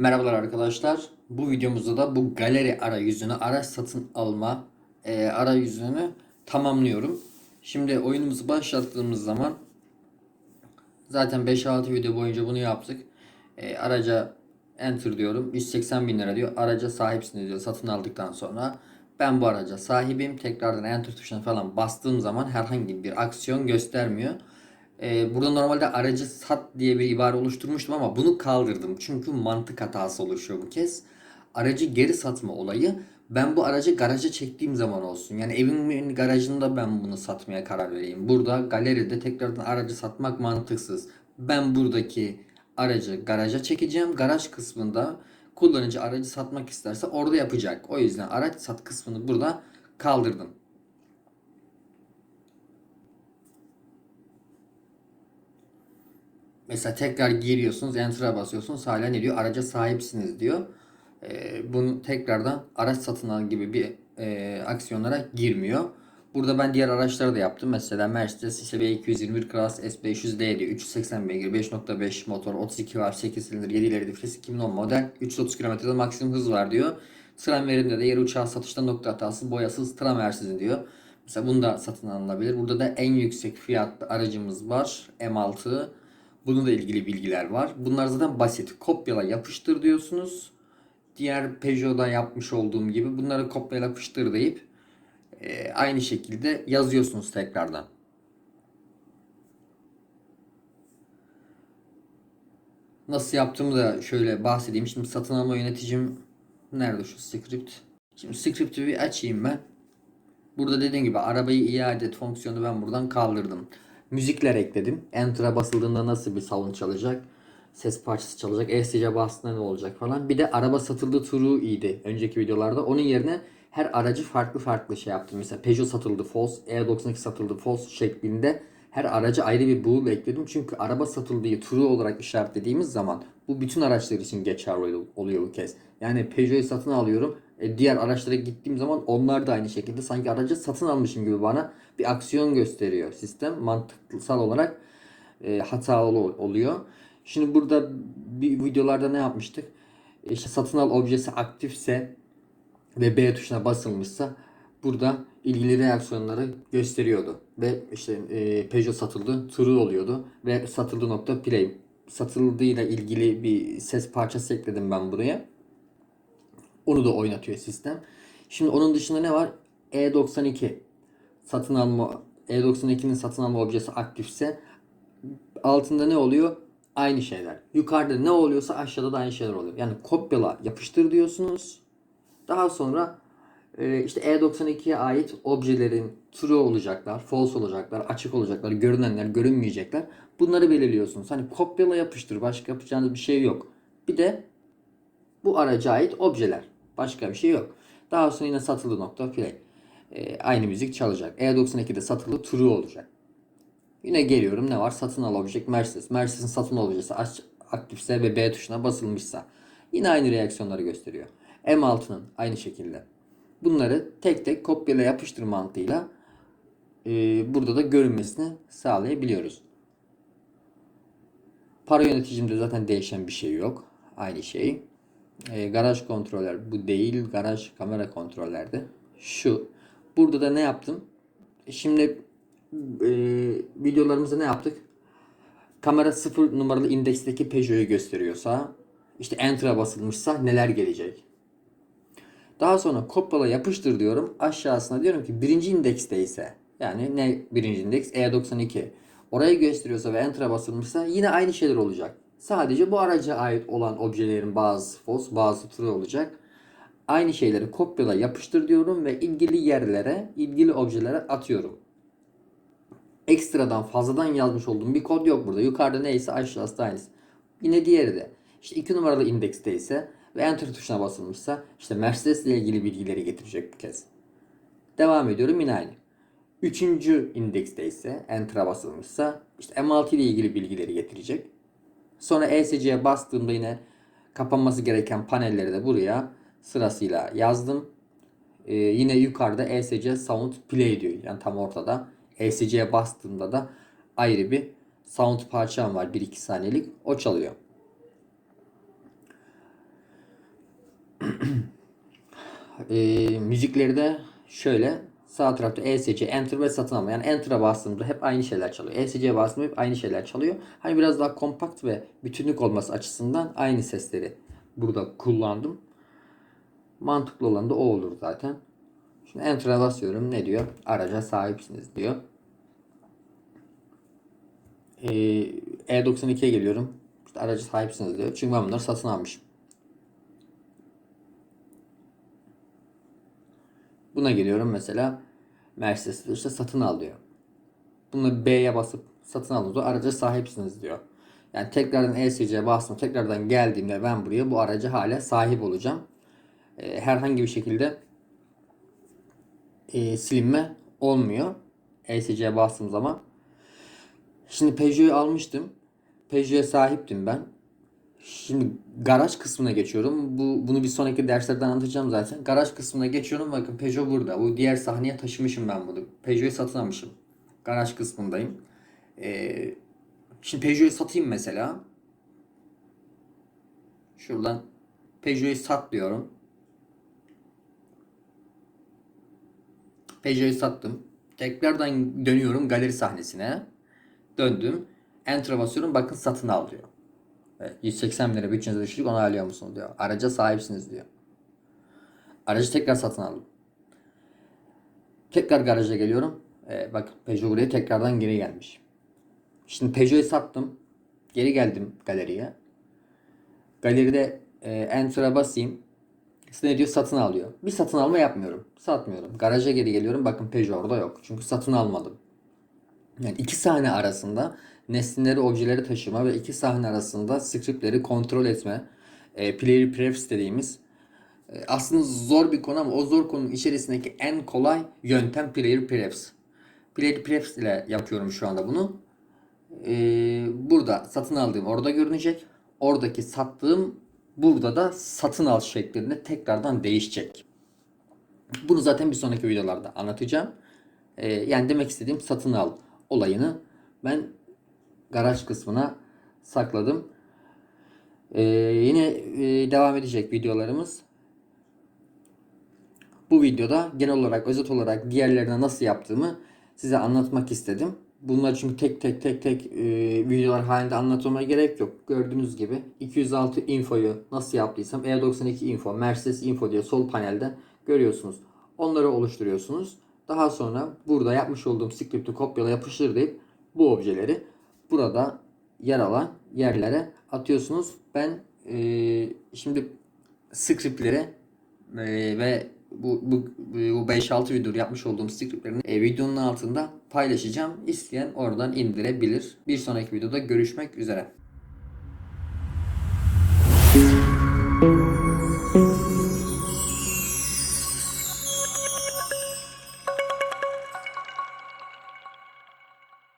Merhabalar arkadaşlar. Bu videomuzda da bu galeri arayüzünü, araç satın alma e, arayüzünü tamamlıyorum. Şimdi oyunumuzu başlattığımız zaman zaten 5-6 video boyunca bunu yaptık. E, araca enter diyorum. 180 bin lira diyor. Araca sahipsiniz diyor satın aldıktan sonra. Ben bu araca sahibim. Tekrardan enter tuşuna falan bastığım zaman herhangi bir aksiyon göstermiyor. Ee, burada normalde aracı sat diye bir ibare oluşturmuştum ama bunu kaldırdım. Çünkü mantık hatası oluşuyor bu kez. Aracı geri satma olayı ben bu aracı garaja çektiğim zaman olsun. Yani evimin garajında ben bunu satmaya karar vereyim. Burada galeride tekrardan aracı satmak mantıksız. Ben buradaki aracı garaja çekeceğim. Garaj kısmında kullanıcı aracı satmak isterse orada yapacak. O yüzden araç sat kısmını burada kaldırdım. Mesela tekrar giriyorsunuz, enter'a basıyorsunuz. Hala ne diyor? Araca sahipsiniz diyor. Ee, bunu tekrardan araç satın al gibi bir e, aksiyonlara girmiyor. Burada ben diğer araçları da yaptım. Mesela Mercedes işte B221 Class S500D diyor. 380 beygir, 5.5 motor, 32 var, 8 silindir, 7 ileri vites, 2010 model, 330 km'de maksimum hız var diyor. Tram veriminde de yer uçağı satışta nokta hatası, boyasız, tram versizin diyor. Mesela bunu da satın alınabilir. Burada da en yüksek fiyatlı aracımız var. M6. Bununla ilgili bilgiler var. Bunlar zaten basit. Kopyala yapıştır diyorsunuz. Diğer Peugeot'da yapmış olduğum gibi bunları kopyala yapıştır deyip e, aynı şekilde yazıyorsunuz tekrardan. Nasıl yaptığımı da şöyle bahsedeyim. Şimdi satın alma yöneticim nerede şu script? Şimdi script'i bir açayım ben. Burada dediğim gibi arabayı iade et fonksiyonu ben buradan kaldırdım. Müzikler ekledim. Enter'a basıldığında nasıl bir sound çalacak? Ses parçası çalacak. ESC'ye bastığında ne olacak falan. Bir de araba satıldı turu iyiydi önceki videolarda. Onun yerine her aracı farklı farklı şey yaptım. Mesela Peugeot satıldı false, E92 satıldı false şeklinde her araca ayrı bir bool ekledim. Çünkü araba satıldığı true olarak işaretlediğimiz zaman bu bütün araçlar için geçerli oluyor bu kez. Yani Peugeot'u satın alıyorum. E, diğer araçlara gittiğim zaman onlar da aynı şekilde sanki aracı satın almışım gibi bana bir aksiyon gösteriyor sistem. Mantıksal olarak e, hatalı oluyor. Şimdi burada bir videolarda ne yapmıştık? E, İşte satın al objesi aktifse ve B tuşuna basılmışsa burada ilgili reaksiyonları gösteriyordu. Ve işte e, Peugeot satıldı, true oluyordu ve satıldı nokta play. Satıldığıyla ilgili bir ses parçası ekledim ben buraya. Onu da oynatıyor sistem. Şimdi onun dışında ne var? E92 satın alma E92'nin satın alma objesi aktifse altında ne oluyor? Aynı şeyler. Yukarıda ne oluyorsa aşağıda da aynı şeyler oluyor. Yani kopyala yapıştır diyorsunuz. Daha sonra e, işte E92'ye ait objelerin true olacaklar, false olacaklar, açık olacaklar, görünenler, görünmeyecekler. Bunları belirliyorsunuz. Hani kopyala yapıştır. Başka yapacağınız bir şey yok. Bir de bu araca ait objeler. Başka bir şey yok. Daha sonra yine satıldı nokta play. E, aynı müzik çalacak. E92'de satıldı true olacak. Yine geliyorum ne var? Satın al object Mercedes. Mercedes'in satın al objesi aktifse ve B tuşuna basılmışsa yine aynı reaksiyonları gösteriyor. M6'nın aynı şekilde. Bunları tek tek kopyala yapıştır mantığıyla e, burada da görünmesini sağlayabiliyoruz. Para yöneticimde zaten değişen bir şey yok. Aynı şey. E, garaj kontroller bu değil. Garaj kamera kontrollerde. Şu. Burada da ne yaptım? Şimdi e, videolarımızda ne yaptık? Kamera 0 numaralı indeksteki Peugeot'u gösteriyorsa işte Enter'a basılmışsa neler gelecek? Daha sonra kopyala yapıştır diyorum. Aşağısına diyorum ki birinci indekste ise yani ne birinci indeks? E92. Orayı gösteriyorsa ve Enter'a basılmışsa yine aynı şeyler olacak. Sadece bu araca ait olan objelerin bazı false bazı true olacak. Aynı şeyleri kopyala yapıştır diyorum ve ilgili yerlere, ilgili objelere atıyorum. Ekstradan fazladan yazmış olduğum bir kod yok burada. Yukarıda neyse aşağısı da aynısı. Yine diğeri de. İşte 2 numaralı indekste ise ve Enter tuşuna basılmışsa işte Mercedes ile ilgili bilgileri getirecek bu kez. Devam ediyorum yine aynı. Üçüncü indekste ise Enter'a basılmışsa işte M6 ile ilgili bilgileri getirecek. Sonra ESC'ye bastığımda yine kapanması gereken panelleri de buraya sırasıyla yazdım. Ee, yine yukarıda ESC Sound Play diyor. Yani tam ortada. ESC'ye bastığımda da ayrı bir sound parçam var 1-2 saniyelik. O çalıyor. e, müzikleri de şöyle sağ tarafta ESC, Enter ve satın alma. Yani Enter'a bastığımda hep aynı şeyler çalıyor. ESC'ye bastığımda hep aynı şeyler çalıyor. Hani biraz daha kompakt ve bütünlük olması açısından aynı sesleri burada kullandım. Mantıklı olan da o olur zaten. Şimdi Enter'a basıyorum. Ne diyor? Araca sahipsiniz diyor. Ee, E92'ye geliyorum. İşte aracı sahipsiniz diyor. Çünkü ben bunları satın almışım. Buna geliyorum mesela. Mercedes'te işte satın al diyor. Bunu B'ye basıp satın aldığınızda araca sahipsiniz diyor. Yani tekrardan ESC'ye bastım. Tekrardan geldiğimde ben buraya bu araca hala sahip olacağım. Ee, herhangi bir şekilde e, silinme olmuyor. ESC'ye bastığım zaman. Şimdi Peugeot'u almıştım. Peugeot'a sahiptim ben. Şimdi garaj kısmına geçiyorum. Bu bunu bir sonraki derslerde anlatacağım zaten. Garaj kısmına geçiyorum. Bakın Peugeot burada. Bu diğer sahneye taşımışım ben bunu. Peugeot'u satın almışım. Garaj kısmındayım. Ee, şimdi Peugeot'u satayım mesela. Şuradan Peugeot'u sat diyorum. Peugeot'u sattım. Tekrardan dönüyorum galeri sahnesine. Döndüm. Enter'a basıyorum. Bakın satın al diyor. Evet, 180 bin lira bütçenize düştük onu alıyor musunuz diyor. Araca sahipsiniz diyor. Aracı tekrar satın aldım. Tekrar garaja geliyorum. Ee, bak Peugeot buraya tekrardan geri gelmiş. Şimdi Peugeot'u sattım. Geri geldim galeriye. Galeride e, Enter'a basayım. İşte ne diyor? Satın alıyor. Bir satın alma yapmıyorum. Satmıyorum. Garaja geri geliyorum. Bakın Peugeot orada yok. Çünkü satın almadım. Yani iki sahne arasında nesneleri, objeleri taşıma ve iki sahne arasında scriptleri kontrol etme, e, player prefs dediğimiz e, aslında zor bir konu ama o zor konunun içerisindeki en kolay yöntem player prefs. Player prefs ile yapıyorum şu anda bunu. E, burada satın aldığım orada görünecek. Oradaki sattığım burada da satın al şeklinde tekrardan değişecek. Bunu zaten bir sonraki videolarda anlatacağım. E, yani demek istediğim satın al olayını ben garaj kısmına sakladım. Ee, yine e, devam edecek videolarımız. Bu videoda genel olarak özet olarak diğerlerine nasıl yaptığımı size anlatmak istedim. Bunlar çünkü tek tek tek tek e, videolar halinde anlatmama gerek yok. Gördüğünüz gibi 206 infoyu nasıl yaptıysam E92 info, Mercedes info diye sol panelde görüyorsunuz. Onları oluşturuyorsunuz. Daha sonra burada yapmış olduğum script'i kopyala yapıştır deyip bu objeleri burada yer alan yerlere atıyorsunuz. Ben e, şimdi scriptleri e, ve bu, bu, bu 5-6 video yapmış olduğum scriptlerini e, videonun altında paylaşacağım. İsteyen oradan indirebilir. Bir sonraki videoda görüşmek üzere.